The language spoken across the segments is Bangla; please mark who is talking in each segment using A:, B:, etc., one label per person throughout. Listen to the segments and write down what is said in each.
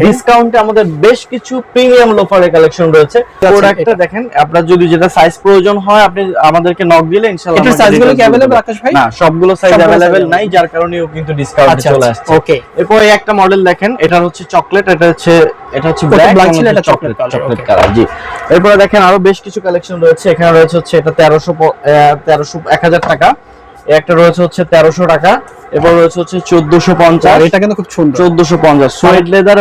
A: ডিসকাউন্টে আমাদের বেশ কিছু প্রিমিয়াম লোফারের কালেকশন রয়েছে প্রোডাক্টটা
B: এটা।
A: দেখেন আপনার যদি যেটা সাইজ প্রয়োজন হয় আপনি আমাদেরকে নক দিলে ইনশাআল্লাহ
B: এটার
A: আমরা
B: size গুলো কি
A: details বলে
B: available,
A: দেব।
B: আকাশ ভাই?
A: না সবগুলো সাইজ
B: সবগুলো size
A: अवेलेबल
B: available।
A: নাই যার কারণেও কিন্তু ডিসকাউন্টে
B: আচ্ছা
A: চলে
B: আচ্ছা
A: আসছে
B: ওকে
A: এরপরে একটা মডেল দেখেন এটা হচ্ছে চকলেট এটা হচ্ছে এটা হচ্ছে
B: ওটা
A: ব্ল্যাক
B: black ছিল,
A: এটা
B: এটা
A: chocolate
B: chocolate color,
A: chocolate
B: okay.
A: Colour জি এরপরে দেখেন আরো বেশ কিছু কালেকশন রয়েছে এখানে রয়েছে হচ্ছে এটা 1300 1300 1000 টাকা একটা রয়েছে হচ্ছে তেরোশো টাকা এবং রয়েছে হচ্ছে চোদ্দশো
B: পঞ্চাশ। এটা কিন্তু খুব সুন্দর।
A: চোদ্দশো পঞ্চাশ। সোয়েড লেদার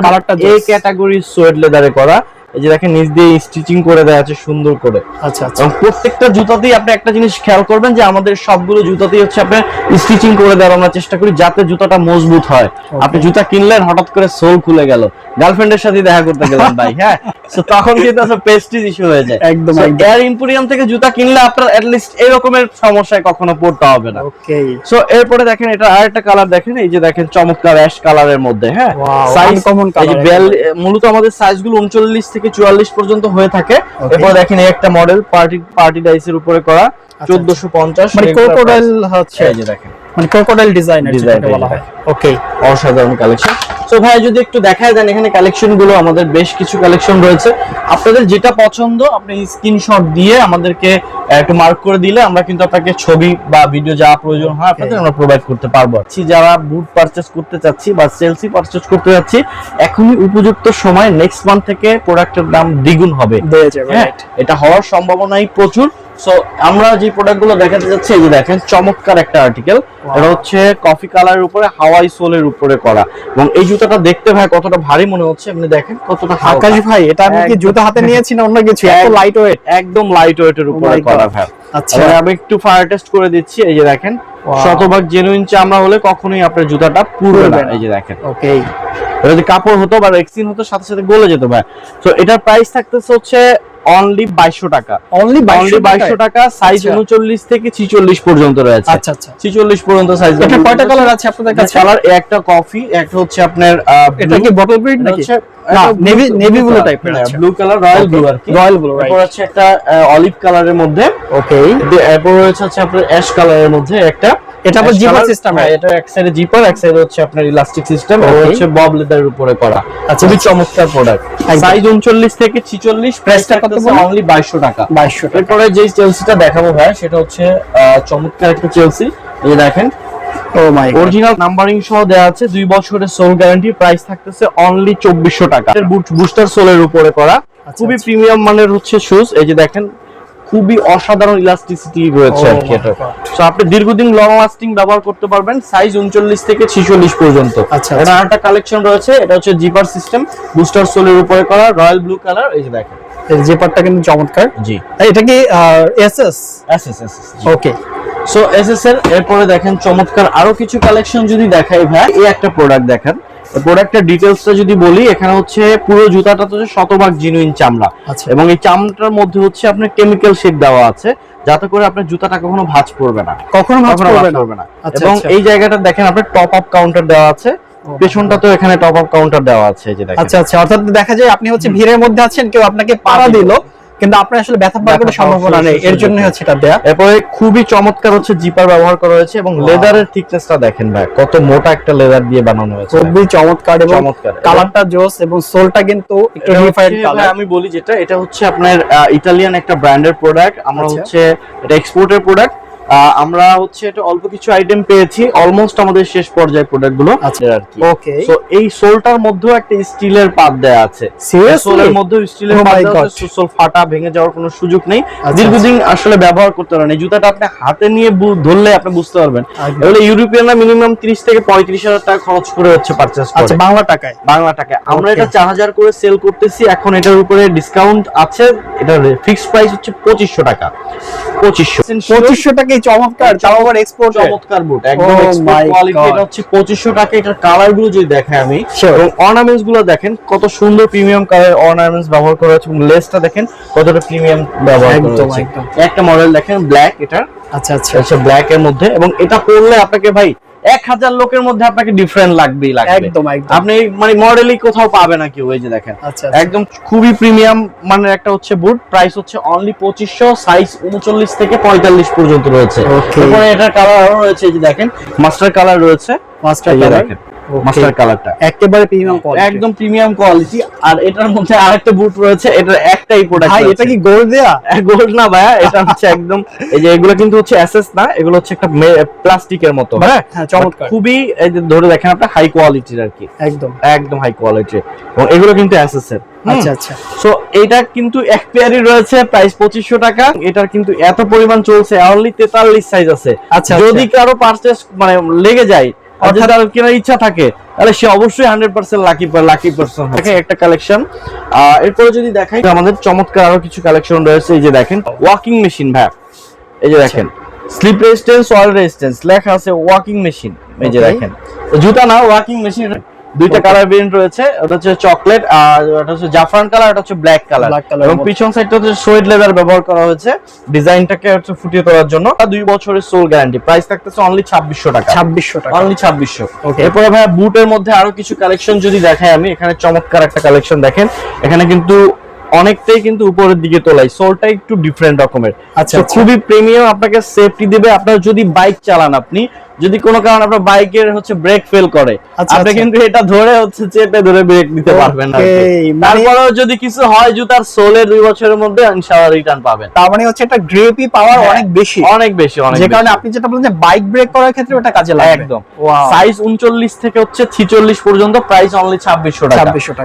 A: এই। ক্যাটাগরি সোয়েড লেদারে করা। এই যে দেখেন নিচ দিয়ে স্টিচিং করে দেওয়া আছে সুন্দর করে।
B: আচ্ছা আচ্ছা।
A: প্রত্যেকটা জুতাতেই আপনি একটা জিনিস খেয়াল করবেন যে আমাদের সবগুলো জুতাতেই হচ্ছে আপনি স্টিচিং করে দেওয়ার আমরা চেষ্টা করি যাতে জুতাটা মজবুত হয়। আপনি জুতা কিনলেন হঠাৎ করে সোল খুলে গেল। গার্লফ্রেন্ডের সাথে দেখা করতে গেলেন ভাই হ্যাঁ? তো তখন কিন্তু আসলে প্রেস্টিজ ইস্যু হয়ে যায়।
B: একদম।
A: এয়ার ইম্পোরিয়াম থেকে জুতা কিনলে আপনার এরকমের সমস্যায় কখনো পড়তে হবে না।
B: ওকে
A: সো এরপরে দেখেন এটা আরেকটা কালার দেখেন এই যে দেখেন চমৎকার অ্যাশ কালারের মধ্যে হ্যাঁ? সাইজ
B: colour
A: বিয়াল- মূলত আমাদের সাইজগুলো 39 থেকে 44 পর্যন্ত হয়ে থাকে. এরপর দেখেন এই একটা মডেল পার্টি পার্টি ডাইসের উপরে করা
B: চোদ্দশো
A: পঞ্চাশ
B: মানে ক্রোকোডাইল হচ্ছে।
A: এই যে দেখেন।
B: মানে ক্রোকোডাইল ডিজাইন যেটাকে বলা হয়। ওকে
A: অসাধারণ কালেকশন সো ভাই যদি একটু দেখায় দেন এখানে কালেকশনগুলো আমাদের বেশ কিছু কালেকশন রয়েছে। আপনাদের যেটা পছন্দ আপনি স্ক্রিনশট দিয়ে আমাদেরকে একটু মার্ক করে দিলে আমরা কিন্তু আপনাকে ছবি বা ভিডিও যা প্রয়োজন হয় আপনাদের আমরা প্রোভাইড করতে পারব। আছি যারা বুট পারচেজ করতে চাচ্ছি বা সেলসি পারচেজ করতে যাচ্ছি এখনই উপযুক্ত সময় নেক্সট মান্থ থেকে প্রোডাক্টের দাম দ্বিগুণ হবে। হ্যাঁ এটা হওয়ার সম্ভাবনাই প্রচুর। সো আমরা যে প্রোডাক্টগুলো দেখাতে যাচ্ছি এই যে দেখেন চমৎকার একটা আর্টিকেল এটা হচ্ছে কফি কালারের উপরে হাওয়াই সোলের উপরে করা। এবং এই জুতাটা দেখতে ভাই কতটা ভারী মনে হচ্ছে আপনি দেখেন কতটা
B: আকাশ ভাই এটা আমি কি। জুতা হাতে নিয়েছি না অন্য কিছু? এত লাইট ওয়েট
A: একদম লাইট ওয়েটের উপরে করা ভাই।
B: আচ্ছা।
A: আমি একটু ফায়ার টেস্ট করে দিচ্ছি এই যে দেখেন. শতভাগ জেনুইন চামড়া হলে কখনোই আপনার জুতাটা না
B: না।
A: এই যে দেখেন।
B: ওকে
A: এটা যদি কাপড় হতো বা রেক্সিন হতো সাথে সাথে গলে যেত ভাই। তো এটার প্রাইস থাকতেছে হচ্ছে অনলি বাইশশো টাকা।
B: অনলি
A: অনলি বাইশশো টাকা সাইজ
B: আচ্ছা।
A: উনচল্লিশ থেকে ছিচল্লিশ পর্যন্ত রয়েছে।
B: আচ্ছা আচ্ছা।
A: ছিচল্লিশ পর্যন্ত সাইজ
B: কয়টা কালার আছে আপনাদের কাছে?
A: কালার একটা কফি একটা হচ্ছে আপনার
B: এটা কি বটল
A: এটা
B: নাকি।
A: ব্লু কালার রয়্যাল ব্লু আর কি।
B: রয়্যাল ব্লু
A: এরপর একটা অলিভ কালারের মধ্যে।
B: ওকে
A: এরপর রয়েছে হচ্ছে আপনার অ্যাশ কালারের মধ্যে একটা
B: এটা আবার জিপার সিস্টেম
A: হ্যাঁ, এটা এক সাইডে জিপার এক সাইডে হচ্ছে আপনার ইলাস্টিক সিস্টেম
B: Okay.
A: হচ্ছে বব লেদারের উপরে করা।
B: আচ্ছা,
A: খুবই
B: আচ্ছা।
A: চমৎকার প্রোডাক্ট সাইজ 39 থেকে 46 প্রাইসটা কত
B: বলুন?
A: অনলি 2200 টাকা।
B: বাইশশো টাকা।
A: এরপরে যে চেলসিটা দেখাবো ভাই সেটা হচ্ছে চমৎকার একটা চেলসি এই যে দেখেন।
B: Oh my god
A: original numbering সহ দেওয়া আছে দুই বছরের সোল গ্যারান্টি প্রাইস থাকতেছে অনলি চব্বিশশো টাকা। বুস্টার সোলের উপরে করা।
B: আচ্ছা,
A: খুবই প্রিমিয়াম মানের হচ্ছে শুজ এই যে দেখেন খুবই অসাধারণ ইলাস্টিসিটি রয়েছে
B: Oh
A: আর কি. সো আপনি দীর্ঘদিন লং লাস্টিং ব্যবহার করতে পারবেন সাইজ উনচল্লিশ থেকে ছিচল্লিশ পর্যন্ত। এটা একটা কালেকশন রয়েছে এটা হচ্ছে জিপার সিস্টেম বুস্টার সোলের উপরে করা রয়্যাল ব্লু কালার এই যে দেখেন।
B: জিপারটা কিন্তু চমৎকার।
A: জি।
B: এটা কি SS
A: S S S
B: okay
A: so SS এর এরপরে দেখেন চমৎকার আরও কিছু কালেকশন যদি দেখাই ভাই এই একটা প্রোডাক্ট দেখেন। প্রোডাক্টের ডিটেলসটা যদি বলি এখানে হচ্ছে পুরো জুতাটা তো শতভাগ জিনুইন চামড়া।
B: আচ্ছা।
A: এবং এই মধ্যে হচ্ছে আপনার কেমিক্যাল শেড দেওয়া আছে যাতে করে আপনার জুতাটা কখনো ভাঁজ পড়বে না।
B: কখনো ভাঁজ
A: পড়বে না।
B: আচ্ছা,
A: এবং
B: আচ্ছা।
A: এই জায়গাটা দেখেন আপনার টপ আপ কাউন্টার দেওয়া আছে।
B: Oh
A: পেছনটা তো এখানে টপ আপ কাউন্টার দেওয়া আছে যে দেখেন।
B: আচ্ছা আচ্ছা। অর্থাৎ দেখা যায় আপনি হচ্ছে ভিড়ের মধ্যে আছেন কেউ আপনাকে পাড়া
A: দিল।
B: কিন্তু আপনার আসলে ব্যথা পাওয়ার কোনো সম্ভাবনা নেই এর। জন্য হচ্ছে এটা দেয়া
A: এরপরে খুবই চমৎকার হচ্ছে জিপার ব্যবহার করা হয়েছে এবং. লেদারের থিকনেসটা দেখেন ভাই কত মোটা একটা লেদার দিয়ে বানানো হয়েছে
B: খুবই চমৎকার এবং
A: চমৎকার
B: কালারটা জোস এবং সোলটা কিন্তু একটু রিফাইন্ড কালার
A: আমি বলি যেটা এটা হচ্ছে আপনার ইতালিয়ান একটা ব্র্যান্ডের প্রোডাক্ট আমরা
B: আচ্ছা।
A: হচ্ছে এটা এক্সপোর্টের প্রোডাক্ট আমরা হচ্ছে এটা অল্প কিছু আইটেম পেয়েছি অলমোস্ট আমাদের শেষ পর্যায়ে প্রোডাক্টগুলো
B: আচ্ছা।
A: আর কি।
B: ওকে
A: তো এই সোলটার মধ্যেও একটা স্টিলের পাত দেয়া আছে। সোলের মধ্যে স্টিলের পাত আছে, সোল ফাটা ভেঙে যাওয়ার কোনো সুযোগ নেই।
B: আচ্ছা,
A: দীর্ঘদিন আসলে ব্যবহার করতে পারেন। এই জুতাটা আপনি হাতে নিয়ে ধরলে আপনি বুঝতে পারবেন। এগুলো ইউরোপিয়ানরা মিনিমাম 30 থেকে পঁয়ত্রিশ হাজার টাকা খরচ করে হচ্ছে পারচেস করে।
B: আচ্ছা বাংলা টাকায়?
A: বাংলা টাকা আমরা এটা চার হাজার করে সেল করতেছি। এখন এটার উপরে ডিসকাউন্ট আছে। এটার ফিক্সড প্রাইস হচ্ছে পঁচিশশো টাকা। পঁচিশশো।
B: পঁচিশশো টাকায় চমৎকার তাও আবার এক্সপোর্ট
A: চমৎকার বুট একদম
B: Oh
A: এক্সপোর্ট কোয়ালিটি এটা হচ্ছে পঁচিশশো টাকা এটার কালারগুলো যদি দেখাই আমি. এবং অর্নামেন্টসগুলো দেখেন কত সুন্দর প্রিমিয়াম কালার অর্নামেন্টস ব্যবহার করা হচ্ছে এবং লেসটা দেখেন কতটা প্রিমিয়াম ব্যবহার করা
B: একদম,
A: একটা মডেল দেখেন ব্ল্যাক এটা।
B: আচ্ছা আচ্ছা।
A: আচ্ছা ব্ল্যাক এর মধ্যে এবং এটা পরলে আপনাকে ভাই এক হাজার লোকের মধ্যে আপনাকে ডিফারেন্ট লাগবেই লাগবে।
B: একদম একদম।
A: আপনি মানে মডেলই কোথাও পাবে না কেউ এই যে দেখেন।
B: আচ্ছা
A: একদম খুবই প্রিমিয়াম মানে একটা হচ্ছে বুট প্রাইস হচ্ছে অনলি পঁচিশশো সাইজ উনচল্লিশ থেকে পঁয়তাল্লিশ পর্যন্ত রয়েছে. এরপরে এটার কালার আরও রয়েছে এই যে দেখেন মাস্টার কালার রয়েছে।
B: মাস্টার কালার
A: দেখেন। মাস্টার কালারটা
B: একেবারে প্রিমিয়াম কোয়ালিটি
A: একদম প্রিমিয়াম কোয়ালিটি আর এটার মধ্যে আরেকটা বুট রয়েছে এটার একটাই প্রোডাক্ট
B: ভাই এটা কি গোল্ড দেয়া?
A: গোল্ড না ভাইয়া এটা হচ্ছে একদম এই যে এগুলো কিন্তু হচ্ছে এসএস না এগুলো হচ্ছে একটা প্লাস্টিকের মতো। হ্যাঁ
B: হ্যাঁ চমৎকার।
A: খুবই এই যে ধরে দেখেন হাই কোয়ালিটির আর কি।
B: একদম।
A: একদম হাই কোয়ালিটি এবং এগুলো কিন্তু এসএস এর।
B: আচ্ছা আচ্ছা।
A: সো এটা কিন্তু এক পেয়ারই রয়েছে প্রাইস পঁচিশশো টাকা। এটার কিন্তু এত পরিমাণ চলছে অনলি তেতাল্লিশ সাইজ আছে।
B: আচ্ছা,
A: যদি কারও পারচেস মানে লেগে যায় অর্থাৎ আর কেনার ইচ্ছা থাকে তাহলে সে অবশ্যই hundred percent lucky lucky person দেখেন একটা কালেকশন এরপরে যদি দেখাই আমাদের চমৎকার আরও কিছু কালেকশন রয়েছে। এই যে দেখেন ওয়াকিং মেশিন ভাই। এই যে দেখেন স্লিপ রেজিস্ট্যান্স অয়েল রেজিস্ট্যান্স লেখা আছে ওয়াকিং মেশিন এই যে দেখেন জুতা না ওয়াকিং মেশিন দুইটা কালার ভেরিয়েন্ট রয়েছে ওটা হচ্ছে চকলেট আর ওটা হচ্ছে জাফরান কালার ওটা হচ্ছে ব্ল্যাক কালার এবং। পিছন সাইডটা হচ্ছে সোয়েড লেদার ব্যবহার করা হয়েছে। ডিজাইনটাকে হচ্ছে ফুটিয়ে তোলার জন্য। আর দুই বছরের সোল গ্যারান্টি প্রাইস থাকতেছে অনলি ছাব্বিশশো টাকা।
B: ছাব্বিশশো টাকা।
A: অনলি ছাব্বিশশো।
B: ওকে
A: এরপরে ভাই বুটের মধ্যে আরও কিছু কালেকশন যদি দেখাই আমি এখানে চমৎকার একটা কালেকশন দেখেন। এখানে কিন্তু অনেকটাই কিন্তু উপরের দিকে তোলাই। সোলটা একটু ডিফারেন্ট রকমের।
B: আচ্ছা, আচ্ছা।
A: খুবই প্রিমিয়াম আপনাকে সেফটি দিবে। আপনার যদি বাইক চালান আপনি যদি কোনো কারণে আপনার বাইকের হচ্ছে ব্রেক ফেল করে
B: আচ্ছা,
A: আপনি
B: আচ্ছা।
A: কিন্তু এটা ধরে হচ্ছে চেপে ধরে ব্রেক দিতে পারবেন কি।
B: মানে-
A: তারপরেও যদি কিছু হয় জুতার সোলের দুই বছরের মধ্যে ইনশাআল্লাহ রিটার্ন পাবেন।
B: তার মানে হচ্ছে এটা গ্রেপি পাওয়ার
A: হ্যাঁ,
B: অনেক বেশি।
A: অনেক বেশি অনেক
B: যে কারণে আপনি যেটা বলেন যে বাইক ব্রেক করার ক্ষেত্রে ওটা কাজে লাগে
A: একদম। সাইজ উনচল্লিশ থেকে হচ্ছে ছিচল্লিশ পর্যন্ত প্রাইস অনলি ছাব্বিশশো টাকা।
B: ছাব্বিশশো টাকা।